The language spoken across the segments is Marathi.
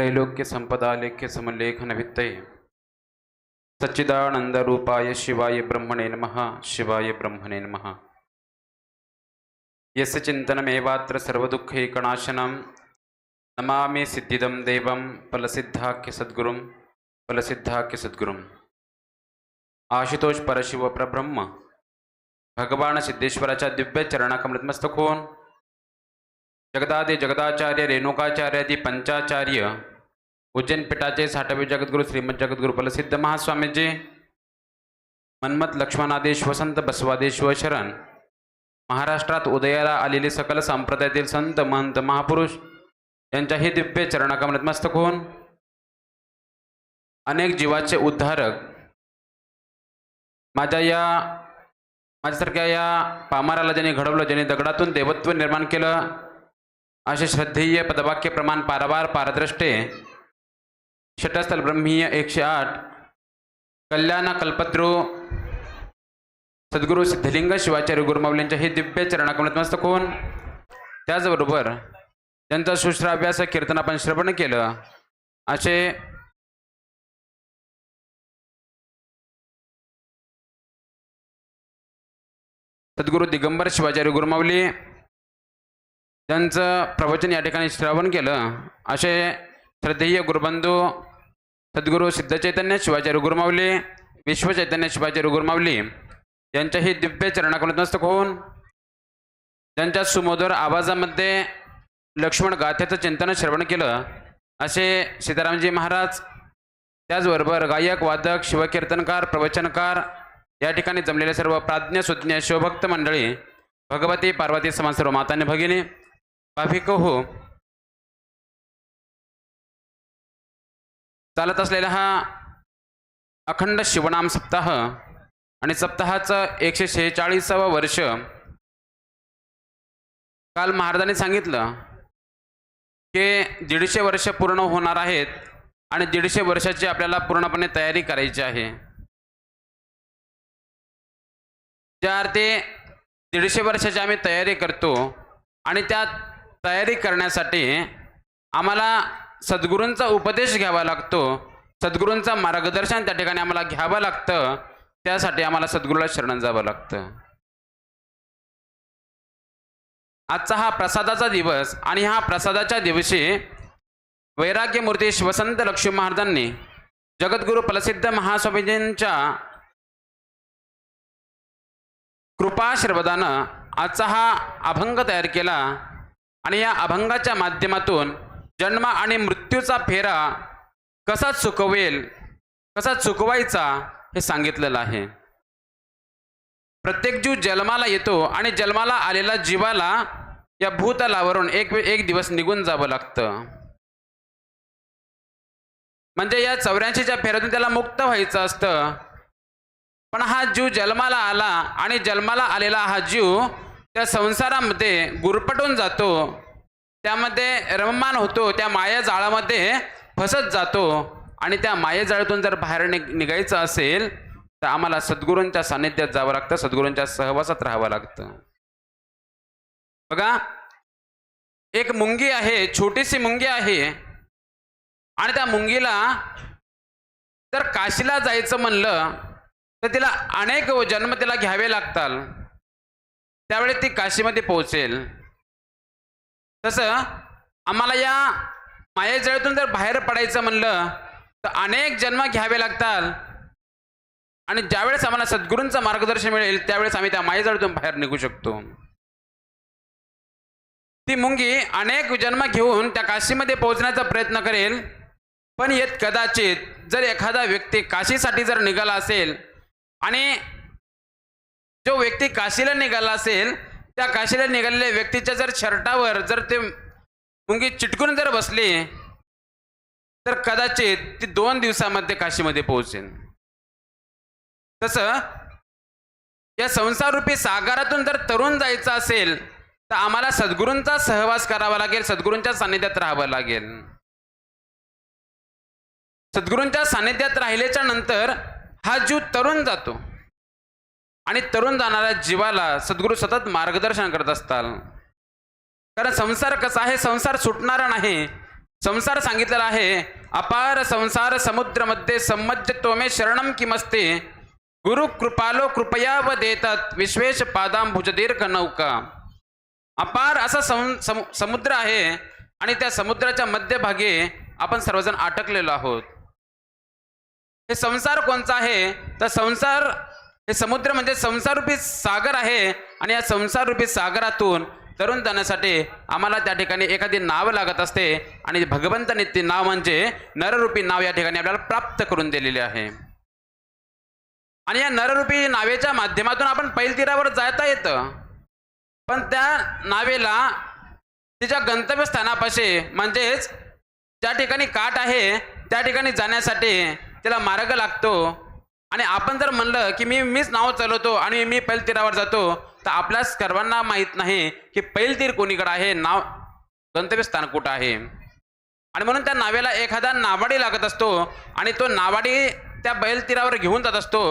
त्रैलोक्य संपदा लेख्य समलेखन वित्तये। सच्चिदानंद रूपाय शिवाय ब्रह्मणे नमः, शिवाय ब्रह्मणे नमः। यस्य चिन्तनमेवात्र सर्वदुःखैकनाशनं नमामि सिद्धिदं देवं, फलसिद्धाख्य सद्गुरुं, फलसिद्धाख्य सद्गुरुम् आशुतोष परशिव प्रब्रह्म, भगवान सिद्धेश्वराच्या दिव्य चरणाकमृतमस्तक जगदादि जगदाचार्य, रेणुकाचार्यादी पंचाचार्य उज्जैन पीठाचे साठावे जगद्गुरु श्रीमद जगद्गुरु प्रसिद्ध महास्वामीजी मन्मथ लक्ष्मणादेश वसंत बसवादेश व शरण. महाराष्ट्रात उदयाला आलेले सकल संप्रदायातील संत महंत महापुरुष यांच्याही दिव्य चरणाकमृत मस्तक होऊन अनेक जीवाचे उद्धारक माझ्या या माझ्यासारख्या या पामाराला ज्यांनी घडवलं ज्यांनी दगडातून देवत्व निर्माण केलं असे श्रद्धेय पदवाक्य प्रमाण पारावार पारद्रष्टे षटस्थल ब्रह्मीय एकशे आठ. कल्याण कल्पत्रू सद्गुरू सिद्धलिंग शिवाचार्य गुरुमाऊलींच्या हे दिव्य चरणाकमत मस्तक होऊन त्याचबरोबर त्यांचा सुश्राव्यास कीर्तन आपण श्रवण केलं. असे सद्गुरू दिगंबर शिवाचार्य गुरुमावली त्यांचं प्रवचन या ठिकाणी श्रवण केलं. असे श्रद्धेय गुरुबंधू सद्गुरू सिद्ध चैतन्य शिवाचार्य गुरुमाऊली विश्व चैतन्य शिवाचार्य गुरुमावली यांच्याही दिव्य चरणाकडून नस्तक होऊन त्यांच्या सुमधुर आवाजामध्ये लक्ष्मण गाथेचं चिंतन श्रवण केलं. असे सीतारामजी महाराज त्याचबरोबर गायक वादक शिवकीर्तनकार प्रवचनकार या ठिकाणी जमलेले सर्व प्राज्ञ सुज्ञ शिवभक्त मंडळी भगवती पार्वती समाज सर्व मातांनी भगिनी भाविक हो चालत असलेला हा अखंड शिवनाम सप्ताह आणि सप्ताहाचं एकशे शेहेचाळीसावं वर्ष. काल महाराजांनी सांगितलं की दीडशे वर्ष पूर्ण होणार आहेत आणि दीडशे वर्षाची आपल्याला पूर्णपणे तयारी करायची आहे. ज्या अर्थी दीडशे वर्षाची आम्ही तयारी करतो आणि त्या तयारी करण्यासाठी आम्हाला सद्गुरूंचा उपदेश घ्यावा लागतो. सद्गुरूंचा मार्गदर्शन त्या ठिकाणी आम्हाला घ्यावं लागतं. त्यासाठी आम्हाला सद्गुरूला शरण जावं लागतं. आजचा हा प्रसादाचा दिवस आणि ह्या प्रसादाच्या दिवशी वैराग्य मूर्ती शिवसंत लक्ष्मी महाराजांनी जगद्गुरू प्रसिद्ध महास्वामीजींच्या कृपाशीर्वादानं आजचा हा अभंग तयार केला. आणि या अभंगाच्या माध्यमातून जन्म आणि मृत्यूचा फेरा कसा चुकवेल कसा चुकवायचा हे सांगितलेलं आहे. प्रत्येक जीव जन्माला येतो आणि जन्माला आलेला जीवाला या भूतलावरून एक एक दिवस निघून जावं लागतं. म्हणजे या चौऱ्याऐंशीच्या फेऱ्यातून त्याला मुक्त व्हायचं असतं पण हा जीव जन्माला आला आणि जन्माला आलेला हा जीव त्या संसारामध्ये गुरपटून जातो. त्यामध्ये रममान होतो त्या माया जाळामध्ये फसत जातो. आणि त्या मायेजाळातून जर बाहेर नि निघायचं असेल तर आम्हाला सद्गुरूंच्या सान्निध्यात जावं लागतं सद्गुरूंच्या सहवासात राहावं लागतं. बघा एक मुंगी आहे छोटीशी मुंगी आहे. आणि त्या मुंगीला जर काशीला जायचं म्हणलं तर तिला अनेक जन्म तिला घ्यावे लागतात. त्यावेळी ती काशीमध्ये पोहोचेल. तसं आम्हाला या मायेजळतून जर बाहेर पडायचं म्हणलं तर अनेक जन्म घ्यावे लागतात. आणि ज्यावेळेस आम्हाला सद्गुरूंचं मार्गदर्शन मिळेल त्यावेळेस आम्ही त्या मायेजळतून बाहेर निघू शकतो. ती मुंगी अनेक जन्म घेऊन त्या काशीमध्ये पोहोचण्याचा प्रयत्न करेल पण येत कदाचित जर एखादा व्यक्ती काशीसाठी जर निघाला असेल आणि जो व्यक्ती काशीला निघाला असेल त्या काशीला निघालेल्या व्यक्तीच्या जर शर्टावर जर ते मुंगी चिटकून जर बसले तर कदाचित ती दोन दिवसामध्ये काशीमध्ये पोहोचेल तसं या संसाररूपी सागरातून जर तरुण जायचं असेल तर आम्हाला सद्गुरूंचा सहवास करावा लागेल सद्गुरूंच्या सान्निध्यात राहावं लागेल. सद्गुरूंच्या सान्निध्यात राहिल्याच्या नंतर हा जीव तरुण जातो. आणि तरुण जाणाऱ्या जीवाला सद्गुरू सतत मार्गदर्शन करत असतात कारण संसार कसा आहे? संसार सुटणारा नाही. संसार सांगितलेला आहे अपार संसार समुद्रमध्ये संमज्ज तोमे शरणम किमस्ते? गुरु कृपालो कृपया व देतात विश्वेश पादाम भुजदीर्घ नौका. अपार असा सम सम- समुद्र आहे आणि त्या समुद्राच्या मध्यभागी आपण सर्वजण अटकलेलो आहोत. हे संसार कोणचा आहे? तर संसार हे समुद्र म्हणजे संसाररूपी सागर आहे आणि या संसाररूपी सागरातून तरुण जाण्यासाठी आम्हाला त्या ठिकाणी एखादी नाव लागत असते आणि भगवंताने ते नाव म्हणजे नररूपी नाव या ठिकाणी आपल्याला प्राप्त करून दिलेले आहे. आणि या नररूपी नावेच्या माध्यमातून आपण पैलतीरावर जाता येतं. पण त्या नावेला तिच्या गंतव्यस्थानापाशी म्हणजेच ज्या ठिकाणी काठ आहे त्या ठिकाणी जाण्यासाठी त्याला मार्ग लागतो. आणि आपण जर म्हणलं की मी मीच नाव चालवतो आणि मी पैलतीरावर जातो तर आपल्या सर्वांना माहीत नाही की पैलतीर कोणीकडे आहे नाव गंतव्यस्थान कुठं आहे. आणि म्हणून त्या नावेला एखादा नावाडी लागत असतो आणि तो नावाडी त्या बैलतीरावर घेऊन जात असतो.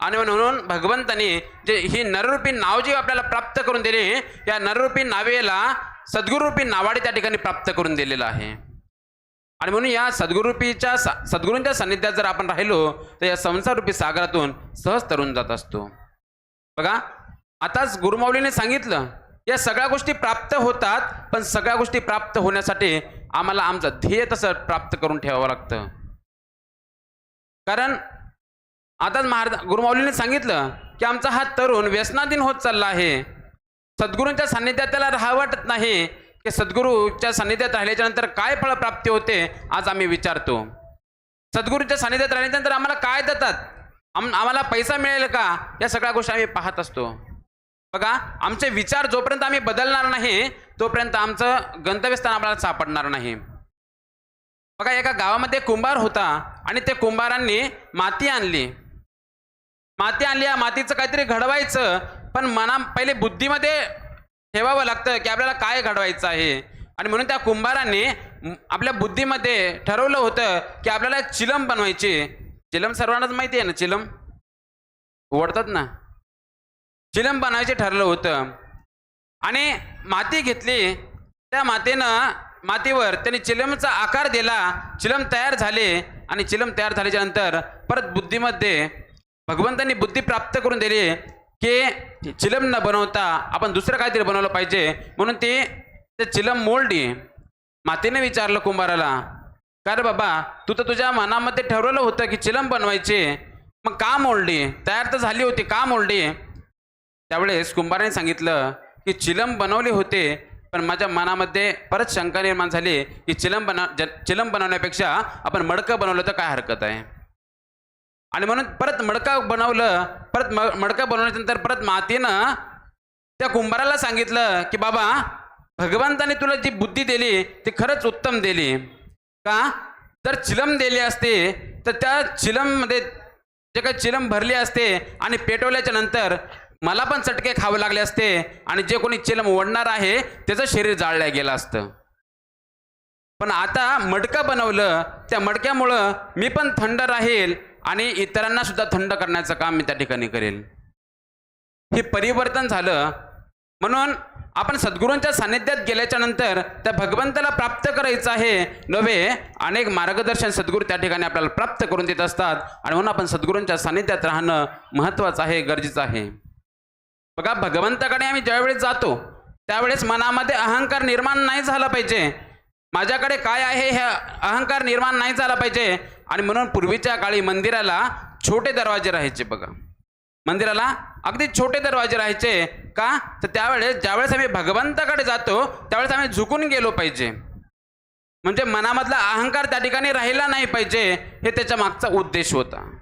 आणि म्हणून भगवंतानी जे ही नररूपी नाव जी आपल्याला प्राप्त करून दिली या नररूपी नावेला सद्गुरूपी नावाडी त्या ठिकाणी प्राप्त करून दिलेलं आहे. आणि म्हणून या सद्गुरूपीच्या सा सद्गुरूंच्या सान्निध्यात जर आपण राहिलो तर या संसाररूपी सागरातून सहज तरून जात असतो. बघा आताच गुरुमाऊलीने सांगितलं या सगळ्या गोष्टी प्राप्त होतात पण सगळ्या गोष्टी प्राप्त होण्यासाठी आम्हाला आमचं ध्येय तसं प्राप्त करून ठेवावं लागतं. कारण आताच महाराज गुरुमाऊलीने सांगितलं की आमचा हा तरुण व्यसनाधीन होत चालला आहे. सद्गुरूंच्या सान्निध्यात त्याला राहा वाटत नाही की सद्गुरूच्या सान्निध्यात राहिल्याच्या नंतर काय फळप्राप्ती होते आज आम्ही विचारतो. सद्गुरूच्या सान्निध्यात राहिल्याच्यानंतर आम्हाला काय देतात? आम आम्हाला पैसा मिळेल का? या सगळ्या गोष्टी आम्ही पाहत असतो. बघा आमचे विचार जोपर्यंत आम्ही बदलणार नाही तोपर्यंत आमचं गंतव्यस्थान आपल्याला सापडणार नाही. बघा एका गावामध्ये कुंभार होता आणि त्या कुंभारांनी माती आणली. माती आणली या मातीचं काहीतरी घडवायचं पण मना पहिले बुद्धीमध्ये ठेवावं लागतं की आपल्याला काय घडवायचं आहे? आणि म्हणून त्या कुंभाराने आपल्या बुद्धीमध्ये ठरवलं होतं की आपल्याला चिलम बनवायची. चिलम सर्वांनाच माहिती आहे ना चिलम? ओढतात ना? चिलम बनवायचे ठरलं होतं. आणि माती घेतली. त्या मातीनं मातीवर त्यांनी चिलमचा आकार दिला. चिलम तयार झाले आणि चिलम तयार झाल्याच्यानंतर परत बुद्धीमध्ये भगवंतांनी बुद्धी प्राप्त करून दिली. की चिलम न बनवता आपण दुसरं काहीतरी बनवलं पाहिजे. म्हणून ते ते चिलम मोल्डी मातीने विचारलं कुंभाराला का रे बाबा तू तर तुझ्या मनामध्ये ठरवलं होतं की चिलम बनवायचे. मग का मोल्डी तयार तर झाली होती का मोल्डी त्यावेळेस कुंभाराने सांगितलं की चिलम बनवले होते पण माझ्या मनामध्ये परत शंका निर्माण झाली की चिलम बना ज- चिलम बनवण्यापेक्षा आपण मडकं बनवलं तर काय हरकत आहे? आणि म्हणून परत मडका बनवलं परत म मडका बनवल्यानंतर परत मातीनं त्या कुंभाराला सांगितलं की बाबा भगवंताने तुला जी बुद्धी दिली ती खरंच उत्तम दिली. का? जर चिलम दिली असते तर त्या चिलममध्ये जे काही चिलम भरली असते आणि पेटवल्याच्या नंतर मला पण चटके खावे लागले असते आणि जे कोणी चिलम ओढणार आहे त्याचं शरीर जाळलं गेलं असतं. पण आता मडकं बनवलं त्या मडक्यामुळं मी पण थंड राहील आणि इतरांना सुद्धा थंड करण्याचं काम मी त्या ठिकाणी करेल. हे परिवर्तन झालं. म्हणून आपण सद्गुरूंच्या सान्निध्यात गेल्याच्यानंतर त्या भगवंताला प्राप्त करायचं आहे नव्हे अनेक मार्गदर्शन सद्गुरू त्या ठिकाणी आपल्याला प्राप्त करून देत असतात. आणि म्हणून आपण सद्गुरूंच्या सान्निध्यात राहणं महत्त्वाचं आहे गरजेचं आहे. बघा भगवंताकडे आम्ही ज्यावेळेस जातो त्यावेळेस मनामध्ये अहंकार निर्माण नाही झाला पाहिजे. माझ्याकडे काय आहे हे अहंकार निर्माण नाही झाला पाहिजे. आणि म्हणून पूर्वीच्या काळी मंदिराला छोटे दरवाजे राहायचे बघा. मंदिराला अगदी छोटे दरवाजे राहायचे. का? तर त्यावेळेस ज्यावेळेस आम्ही भगवंताकडे जातो त्यावेळेस आम्ही झुकून गेलो पाहिजे. म्हणजे मनामधला अहंकार त्या ठिकाणी राहिला नाही पाहिजे हे त्याच्या मागचा उद्देश होता.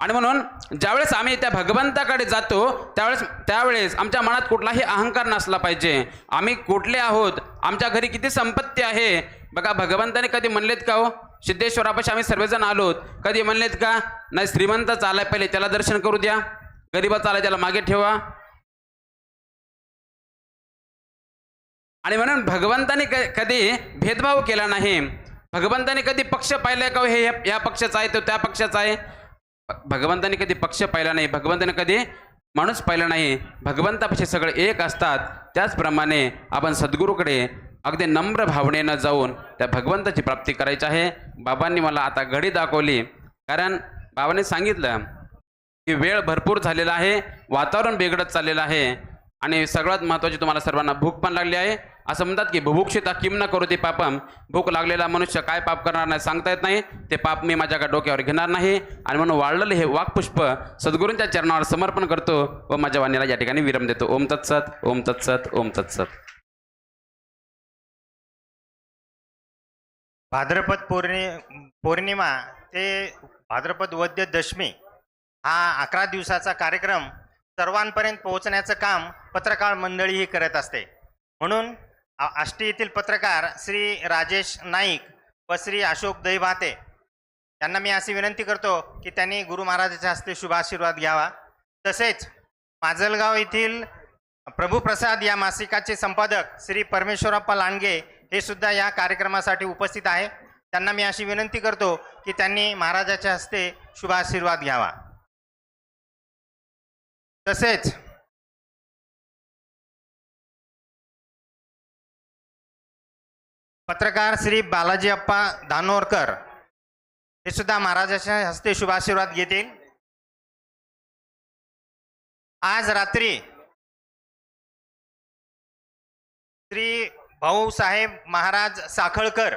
आणि म्हणून ज्यावेळेस आम्ही त्या भगवंताकडे जातो त्यावेळेस त्यावेळेस आमच्या मनात कुठलाही अहंकार नसला पाहिजे. आम्ही कुठले आहोत? आमच्या घरी किती संपत्ती आहे? बघा भगवंताने कधी म्हणलेत का हो? सिद्धेश्वरापाशी आम्ही सर्वजण आलो कधी म्हणलेत का? नाही श्रीमंत चालाय पहिले त्याला दर्शन करू द्या. गरीबा चालाय त्याला मागे ठेवा. आणि म्हणून भगवंताने क- कधी भेदभाव केला नाही. भगवंताने कधी पक्ष पाहिलाय का? हे या- पक्षाचा आहे तो त्या पक्षाचा आहे. भगवंतानी भगवंताने कधी पक्ष पाहिला नाही. भगवंताने कधी माणूस पाहिला नाही. भगवंतापाशी सगळे एक असतात. त्याचप्रमाणे आपण सद्गुरूकडे अगदी नम्र भावनेनं जाऊन त्या भगवंताची प्राप्ती करायची आहे. बाबांनी मला आता घडी दाखवली. कारण बाबाने सांगितलं की वेळ भरपूर झालेला आहे वातावरण बिघडत चाललेलं आहे आणि सगळ्यात महत्त्वाची तुम्हाला सर्वांना भूक पण लागली आहे. असं म्हणतात की बुभुक्षिता किम न करू ते पापम. भूक लागलेला मनुष्य काय पाप करणार नाही सांगता येत नाही. ते पाप मी माझ्या डोक्यावर घेणार नाही. आणि म्हणून वाढलेलं हे वाकपुष्प सद्गुरूंच्या चरणावर समर्पण करतो व माझ्या वाणीला या ठिकाणी विरम देतो. ओम तत्सत ओम तत्सत ओम तत्सत. भाद्रपद पौर्णि पौर्णिमा ते भाद्रपद वद्य दशमी हा अकरा दिवसाचा कार्यक्रम सर्वांपर्यंत पोहोचण्याचं काम पत्रकार मंडळी ही करत असते. म्हणून आ- आष्टी येथील पत्रकार श्री राजेश नाईक व श्री अशोक दहीभाते त्यांना मी अशी विनंती करतो की त्यांनी गुरु महाराजाच्या हस्ते शुभाशीर्वाद घ्यावा. तसेच माजलगाव येथील प्रभुप्रसाद या मासिकाचे संपादक श्री परमेश्वरप्पा लांडगे हे सुद्धा या कार्यक्रमासाठी उपस्थित आहे. त्यांना मी अशी विनंती करतो की त्यांनी महाराजाच्या हस्ते शुभाशीर्वाद घ्यावा. तसेच पत्रकार श्री बालाजी अप्पा धानोरकर हे सुद्धा महाराजाच्या हस्ते शुभाशीर्वाद घेतील. आज रात्री श्री भाऊसाहेब महाराज साखळकर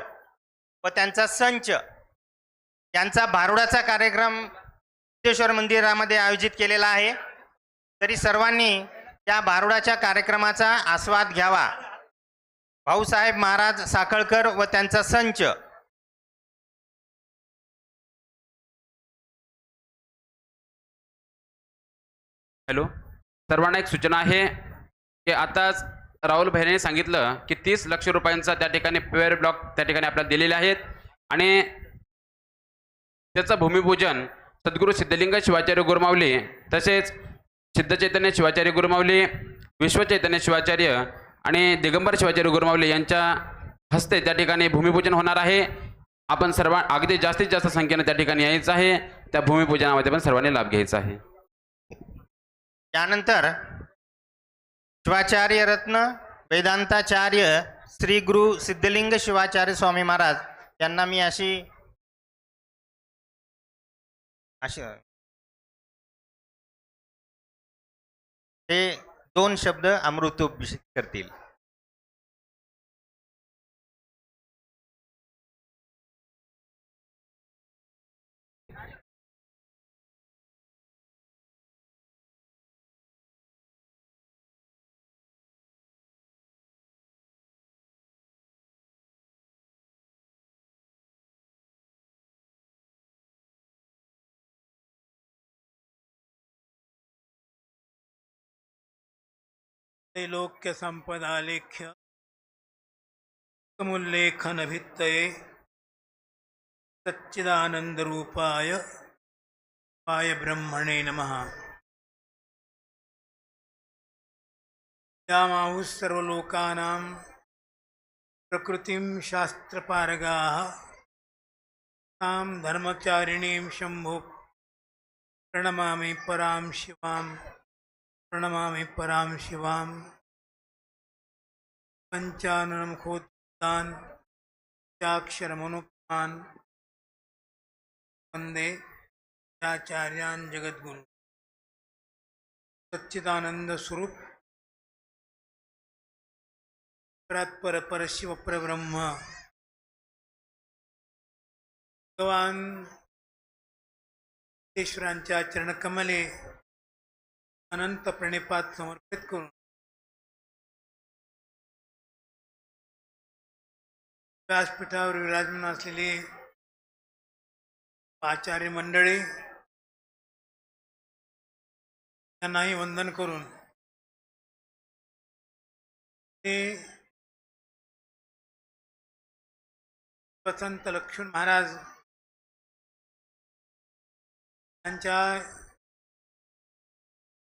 व त्यांचा संच यांचा भारुडाचा कार्यक्रम सिद्धेश्वर मंदिरामध्ये आयोजित केलेला आहे. तरी सर्वांनी त्या भारुडाच्या कार्यक्रमाचा आस्वाद घ्यावा. भाऊसाहेब महाराज साखळकर व त्यांचा संच. हॅलो. सर्वांना एक सूचना आहे की आताच राहुल भैरेने सांगितलं की तीस लक्ष रुपयांचा त्या ठिकाणी पेअर ब्लॉक त्या ठिकाणी आपल्याला दिलेले आहेत. आणि त्याचं भूमिपूजन सद्गुरू सिद्धलिंग शिवाचार्य गुरुमावली तसेच सिद्धचैतन्य शिवाचार्य गुरुमावली विश्वचैतन्य शिवाचार्य आणि दिगंबर शिवाचार्य गुरुमावली यांच्या हस्ते त्या ठिकाणी भूमिपूजन होणार आहे. आपण सर्व अगदी जास्तीत जास्त संख्येने त्या ठिकाणी यायचं आहे. त्या भूमिपूजनामध्ये पण सर्वांनी लाभ घ्यायचा आहे. त्यानंतर शिवाचार्य रत्न वेदांताचार्य श्री गुरु सिद्धलिंग शिवाचार्य स्वामी महाराज यांना मी अशी अशी हे दोन शब्द अमृतोभिषेक करतील. त्रैलोक्यसम्पदालेख्य समुल्लेखनभित्तये सच्चिदानन्दरूपाय पाय ब्रह्मणे नमः। यामाहुः सर्वलोकानां प्रकृतिं शास्त्रपारगाः तां धर्मचारिणीं शम्भो प्रणमामि परां शिवाम्। प्रणमामि परां शिवां पञ्चाननमुखोत्तान् चाक्षरमनुपान् वन्दे चाचार्यान् जगद्गुरु। सच्चिदानन्दस्वरूप। परात्पर परशिव भगवान ईश्वरांच्या चरणकमले। अनंत प्रणिपात समर्पित करून. व्यासपीठावर विराजमान असलेली आचार्य मंडळी त्यांनाही वंदन करून ते वसंत लक्ष्मण महाराज यांच्या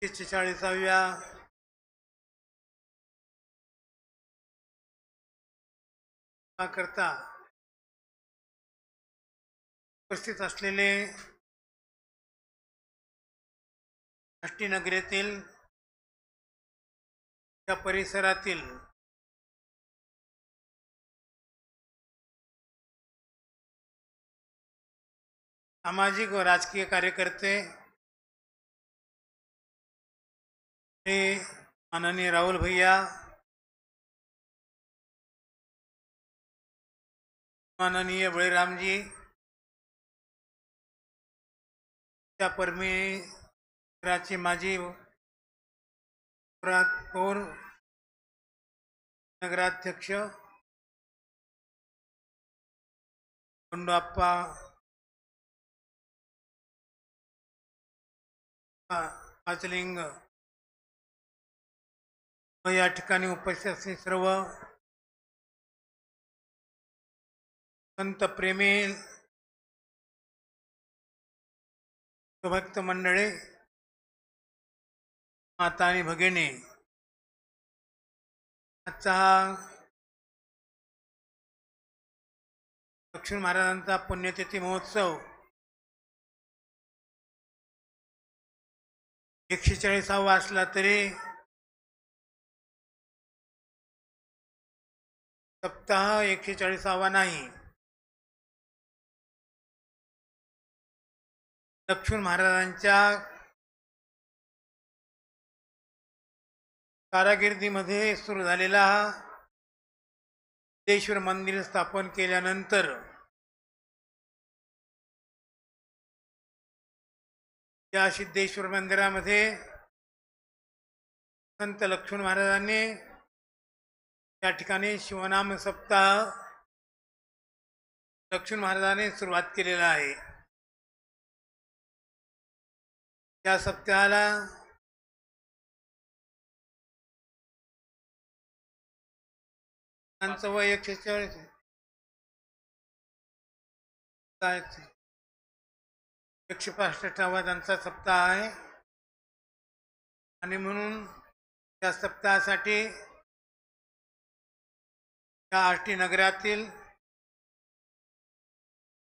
शेहेचाळीसाव्या करता उपस्थित असलेले नगरीतील त्या परिसरातील सामाजिक व राजकीय कार्यकर्ते माननीय राहुल भैया माननीय बळीरामजी त्या परमेश्वराचे माझी पुरात नगराध्यक्ष बंडू पाचलिंग या ठिकाणी उपस्थित असलेले सर्व संत प्रेमी भक्त मंडळे माता आणि भगिनी आजचा हा महाराजांचा पुण्यतिथी महोत्सव एकशे चाळीसावा असला तरी सप्ताह एकशे चाळीसावा नाही. लक्ष्मण महाराजांच्या कारागिर्दीमध्ये सुरू झालेला हा सिद्धेश्वर मंदिर स्थापन केल्यानंतर या सिद्धेश्वर मंदिरामध्ये संत लक्ष्मण महाराजांनी या ठिकाणी शिवनाम सप्ताह लक्ष्मण महाराजांनी सुरुवात केलेला आहे या सप्ताहाला त्यांचं वय एकशे चाळीस आहे. एकशे पासष्टावा त्यांचा सप्ताह आहे आणि म्हणून त्या सप्ताहासाठी या आष्टी नगरातील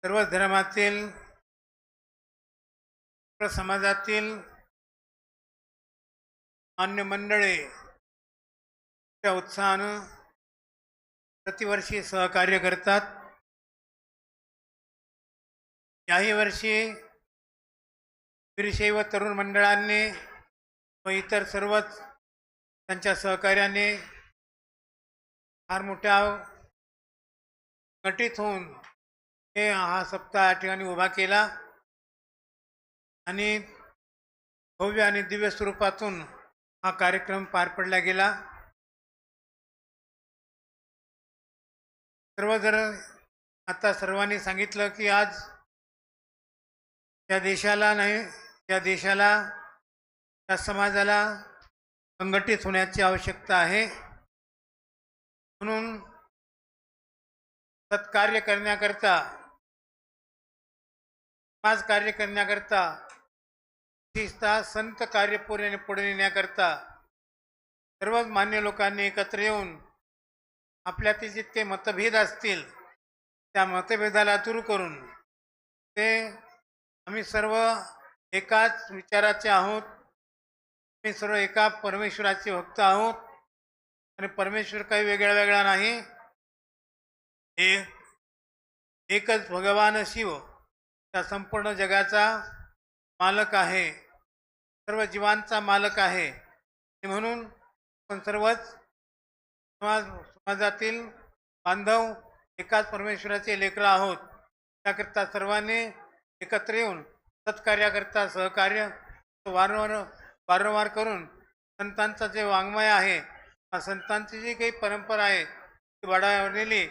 सर्व धर्मातील समाजातील मान्य मंडळे त्या उत्साहानं प्रतिवर्षी सहकार्य करतात. याही वर्षी वीरशैव तरुण मंडळांनी व इतर सर्वच त्यांच्या सहकार्याने फार मोठ्या गटीत होऊन हे हा सप्ताह या ठिकाणी उभा केला. आणि भव्य आणि दिव्य स्वरूपातून हा कार्यक्रम पार पडला गेला. सर्व जर आता सर्वांनी सांगितलं की आज त्या देशाला नाही त्या देशाला त्या समाजाला संघटित होण्याची आवश्यकता आहे. म्हणून सत्कार्य करण्याकरता समाज कार्य करण्याकरता विशेषतः संत कार्य पुढे पुढे नेण्याकरता सर्वच मान्य लोकांनी एकत्र येऊन आपल्यातील जितके मतभेद असतील त्या मतभेदाला दूर करून ते आम्ही सर्व एकाच विचाराचे आहोत. आम्ही सर्व एका परमेश्वराचे भक्त आहोत. आणि परमेश्वर काही वेगळा वेगळा नाही. हे एकच भगवान शिव त्या संपूर्ण जगाचा मालक आहे. सर्व जीवांचा मालक आहे. म्हणून आपण सर्वच समाज समाजातील बांधव एकाच परमेश्वराचे लेकरं आहोत. त्याकरिता सर्वांनी एकत्र येऊन सत्कार्याकरता सहकार्य वारंवार वारंवार करून संतांचं जे वाङ्मय आहे संतांची जी काही परंपरा आहे ती वाढवलेली